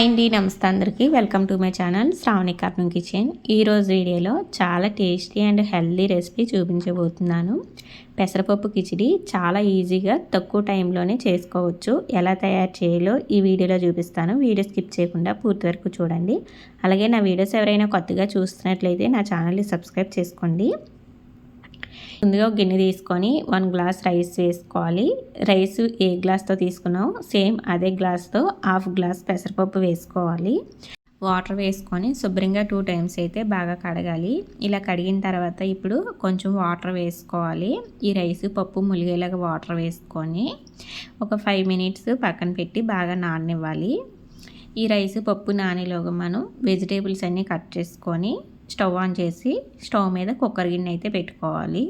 Hi అండి నమస్తే అందరికీ. Welcome to my channel Sravani cartoon kitchen. ఈరోజు వీడియోలో చాలా టేస్టీ అండ్ హెల్దీ రెసిపీ చూపించబోతున్నాను. పెసరపప్పు కిచిడి చాలా ఈజీగా తక్కువ టైంలోనే చేసుకోవచ్చు. ఎలా తయారు చేయాలో ఈ వీడియోలో చూపిస్తాను. వీడియో స్కిప్ చేయకుండా పూర్తి వరకు చూడండి. అలాగే నా వీడియోస్ ఎవరైనా కొత్తగా చూస్తున్నట్లయితే నా ఛానల్ని సబ్స్క్రైబ్ చేసుకోండి. ముందుగా గిన్నె తీసుకొని వన్ గ్లాస్ రైస్ వేసుకోవాలి. రైస్ ఏ గ్లాస్తో తీసుకున్నాం సేమ్ అదే గ్లాస్తో హాఫ్ గ్లాస్ పెసరపప్పు వేసుకోవాలి. వాటర్ వేసుకొని శుభ్రంగా టూ టైమ్స్ అయితే బాగా కడగాలి. ఇలా కడిగిన తర్వాత ఇప్పుడు కొంచెం వాటర్ వేసుకోవాలి. ఈ రైస్ పప్పు ములిగేలాగా వాటర్ వేసుకొని ఒక ఫైవ్ మినిట్స్ పక్కన పెట్టి బాగా నాననివ్వాలి. ఈ రైస్ పప్పు నానేలోగా మనం వెజిటేబుల్స్ అన్నీ కట్ చేసుకొని స్టవ్ ఆన్ చేసి స్టవ్ మీద కుక్కర్ గిన్నె అయితే పెట్టుకోవాలి.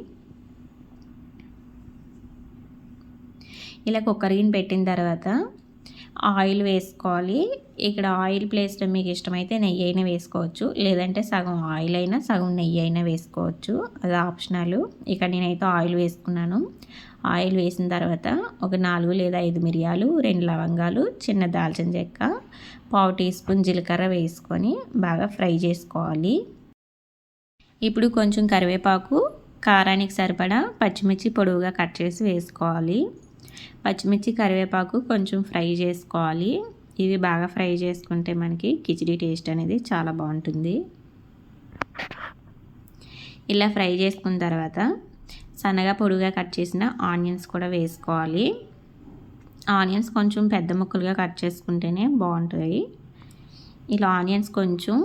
ఇలా కుక్కర్ గిన్నె పెట్టిన తర్వాత ఆయిల్ వేసుకోవాలి. ఇక్కడ ఆయిల్ ప్లేస్లో మీకు ఇష్టమైతే నెయ్యి అయినా వేసుకోవచ్చు. లేదంటే సగం ఆయిల్ అయినా సగం నెయ్యి అయినా వేసుకోవచ్చు. అది ఆప్షనల్. ఇక్కడ నేనైతే ఆయిల్ వేసుకున్నాను. ఆయిల్ వేసిన తర్వాత ఒక నాలుగు లేదా ఐదు మిరియాలు రెండు లవంగాలు చిన్న దాల్చిన చెక్క పావు టీ స్పూన్ జీలకర్ర వేసుకొని బాగా ఫ్రై చేసుకోవాలి. ఇప్పుడు కొంచెం కరివేపాకు కారానికి సరిపడా పచ్చిమిర్చి పొడవుగా కట్ చేసి వేసుకోవాలి. పచ్చిమిర్చి కరివేపాకు కొంచెం ఫ్రై చేసుకోవాలి. ఇవి బాగా ఫ్రై చేసుకుంటే మనకి కిచిడి టేస్ట్ అనేది చాలా బాగుంటుంది. ఇలా ఫ్రై చేసుకున్న తర్వాత సన్నగా పొడుగా కట్ చేసిన ఆనియన్స్ కూడా వేసుకోవాలి. ఆనియన్స్ కొంచెం పెద్ద ముక్కలుగా కట్ చేసుకుంటేనే బాగుంటాయి. ఇలా ఆనియన్స్ కొంచెం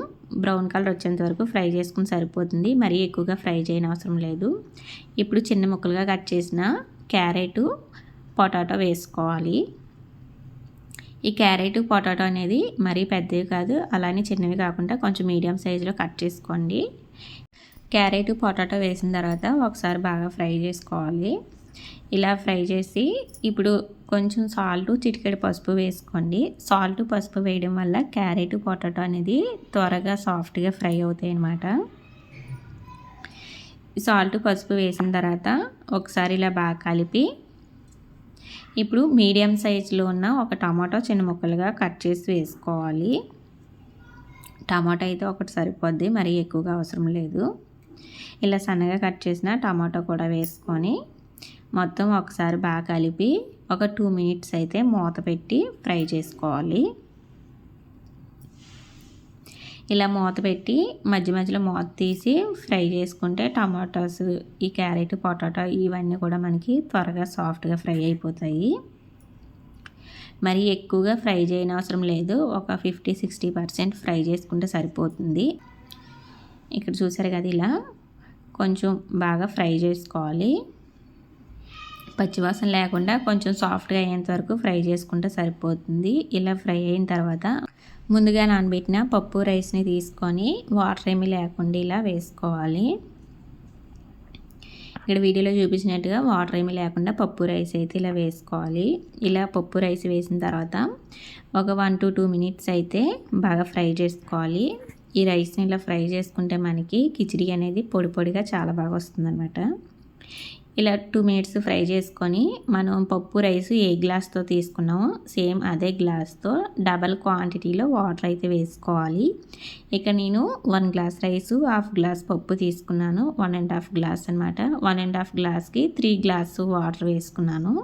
బ్రౌన్ కలర్ వచ్చేంత వరకు ఫ్రై చేసుకుని సరిపోతుంది. మరీ ఎక్కువగా ఫ్రై చేయని అవసరం లేదు. ఇప్పుడు చిన్న ముక్కలుగా కట్ చేసిన క్యారెట్ పొటాటో వేసుకోవాలి. ఈ క్యారెట్ పొటాటో అనేది మరీ పెద్దవి కాదు అలానే చిన్నవి కాకుండా కొంచెం మీడియం సైజులో కట్ చేసుకోండి. క్యారెట్ పొటాటో వేసిన తర్వాత ఒకసారి బాగా ఫ్రై చేసుకోవాలి. ఇలా ఫ్రై చేసి ఇప్పుడు కొంచెం సాల్ట్ చిటికెడు పసుపు వేసుకోండి. సాల్ట్ పసుపు వేయడం వల్ల క్యారెట్ పొటాటో అనేది త్వరగా సాఫ్ట్గా ఫ్రై అవుతాయి అన్నమాట. సాల్ట్ పసుపు వేసిన తర్వాత ఒకసారి ఇలా బాగా కలిపి ఇప్పుడు మీడియం సైజులో ఉన్న ఒక టమాటో చిన్న ముక్కలుగా కట్ చేసి వేసుకోవాలి. టమాటో అయితే ఒకటి సరిపోద్ది మరీ ఎక్కువగా అవసరం లేదు. ఇలా సన్నగా కట్ చేసిన టమాటో కూడా వేసుకొని మొత్తం ఒకసారి బాగా కలిపి ఒక టూ మినిట్స్ అయితే మూత పెట్టి ఫ్రై చేసుకోవాలి. ఇలా మూత పెట్టి మధ్య మధ్యలో మూత తీసి ఫ్రై చేసుకుంటే టమాటోస్ ఈ క్యారెట్ పొటాటో ఇవన్నీ కూడా మనకి త్వరగా సాఫ్ట్గా ఫ్రై అయిపోతాయి. మరి ఎక్కువగా ఫ్రై చేయని అవసరం లేదు. ఒక ఫిఫ్టీ సిక్స్టీ పర్సెంట్ ఫ్రై చేసుకుంటే సరిపోతుంది. ఇక్కడ చూసారు కదా ఇలా కొంచెం బాగా ఫ్రై చేసుకోవాలి. పచ్చివాసన లేకుండా కొంచెం సాఫ్ట్గా అయ్యేంత వరకు ఫ్రై చేసుకుంటే సరిపోతుంది. ఇలా ఫ్రై అయిన తర్వాత ముందుగా నానబెట్టిన పప్పు రైస్ని తీసుకొని వాటర్ ఏమీ లేకుండా ఇలా వేసుకోవాలి. ఇక్కడ వీడియోలో చూపించినట్టుగా వాటర్ ఏమీ లేకుండా పప్పు రైస్ అయితే ఇలా వేసుకోవాలి. ఇలా పప్పు రైస్ వేసిన తర్వాత ఒక వన్ టు టూ మినిట్స్ అయితే బాగా ఫ్రై చేసుకోవాలి. ఈ రైస్ని ఇలా ఫ్రై చేసుకుంటే మనకి కిచిడి అనేది పొడి పొడిగా చాలా బాగా వస్తుందన్నమాట. ఇలా టూ మినిట్స్ ఫ్రై చేసుకొని మనం పప్పు రైస్ ఏ గ్లాస్తో తీసుకున్నామో. సేమ్ అదే గ్లాస్తో డబల్ క్వాంటిటీలో వాటర్ అయితే వేసుకోవాలి. ఇక నేను one glass rice half glass పప్పు తీసుకున్నాను. వన్ అండ్ హాఫ్ గ్లాస్ అనమాట వన్ అండ్ హాఫ్ గ్లాస్కి త్రీ గ్లాసు వాటర్ వేసుకున్నాను.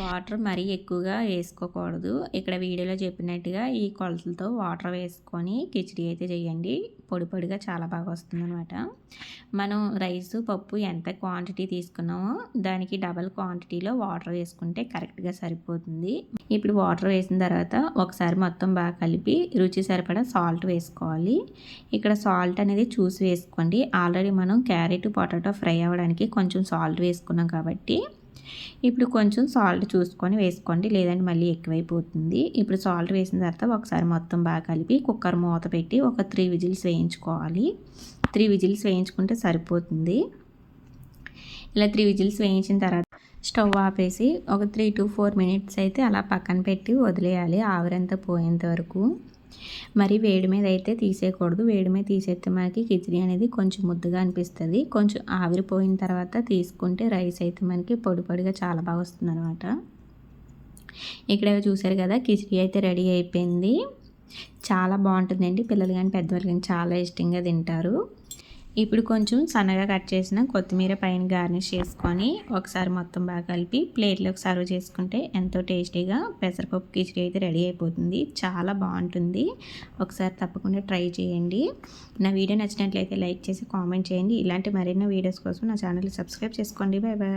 వాటర్ మరీ ఎక్కువగా వేసుకోకూడదు. ఇక్కడ వీడియోలో చెప్పినట్టుగా ఈ కొలతలతో వాటర్ వేసుకొని కిచిడి అయితే చేయండి. పొడి పొడిగా చాలా బాగా వస్తుంది అనమాట మనం రైస్ పప్పు ఎంత క్వాంటిటీ తీసుకున్నామో దానికి డబల్ క్వాంటిటీలో వాటర్ వేసుకుంటే కరెక్ట్గా సరిపోతుంది. ఇప్పుడు వాటర్ వేసిన తర్వాత ఒకసారి మొత్తం బాగా కలిపి రుచి సరిపడా సాల్ట్ వేసుకోవాలి. ఇక్కడ సాల్ట్ అనేది చూసి వేసుకోండి. ఆల్రెడీ మనం క్యారెట్ పొటాటో ఫ్రై అవ్వడానికి కొంచెం సాల్ట్ వేసుకున్నాం కాబట్టి ఇప్పుడు కొంచెం సాల్ట్ చూసుకొని వేసుకోండి. లేదంటే మళ్ళీ ఎక్కువైపోతుంది. ఇప్పుడు సాల్ట్ వేసిన తర్వాత ఒకసారి మొత్తం బాగా కలిపి కుక్కర్ మూత పెట్టి ఒక త్రీ విజిల్స్ వేయించుకోవాలి. త్రీ విజిల్స్ వేయించుకుంటే సరిపోతుంది. ఇలా త్రీ విజిల్స్ వేయించిన తర్వాత స్టవ్ ఆపేసి ఒక త్రీ టు ఫోర్ మినిట్స్ అయితే అలా పక్కన పెట్టి వదిలేయాలి. ఆవిరంతా పోయేంత వరకు. మరి వేడి మీద అయితే తీసేయకూడదు. వేడి మీద తీసేస్తే మనకి కిచిడి అనేది కొంచెం ముద్దుగా అనిపిస్తుంది. కొంచెం ఆవిరిపోయిన తర్వాత తీసుకుంటే రైస్ అయితే మనకి పొడి పొడిగా చాలా బాగా వస్తుంది అనమాట ఇక్కడ చూసారు కదా కిచిడి అయితే రెడీ అయిపోయింది. చాలా బాగుంటుందండి. పిల్లలు కానీ పెద్దవాళ్ళు కానీ చాలా ఇష్టంగా తింటారు. ఇప్పుడు కొంచెం సన్నగా కట్ చేసిన కొత్తిమీర పైన గార్నిష్ చేసుకొని ఒకసారి మొత్తం బాగా కలిపి ప్లేట్లోకి సర్వ్ చేసుకుంటే ఎంతో టేస్టీగా పెసరపప్పు కిచడీ అయితే రెడీ అయిపోతుంది. చాలా బాగుంటుంది. ఒకసారి తప్పకుండా ట్రై చేయండి. నా వీడియో నచ్చినట్లయితే లైక్ చేసి కామెంట్ చేయండి. ఇలాంటి మరిన్నో వీడియోస్ కోసం నా ఛానల్ సబ్స్క్రైబ్ చేసుకోండి. Bye bye